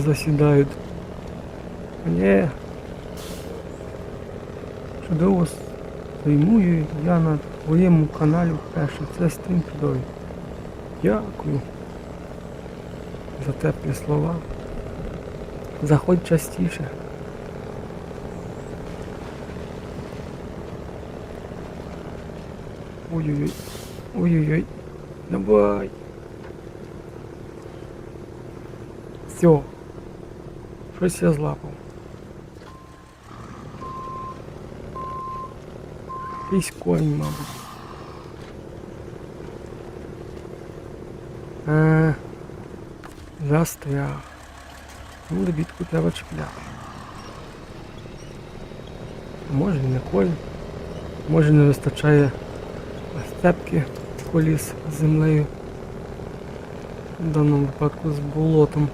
засідають. Ні. Чудово займую я на твоєму каналі вперше. Це стрім чудовий. Дякую за теплі слова. Заходь частіше. Ой-ой-ой. Ой-ой-ой. Давай. Все. Щось я злапав. Якийсь конь, мабуть. Е, застряг. Ну, лебідку треба чіпляти. Може не конь. Може не вистачає степки коліс з землею. В даному випадку з болотом.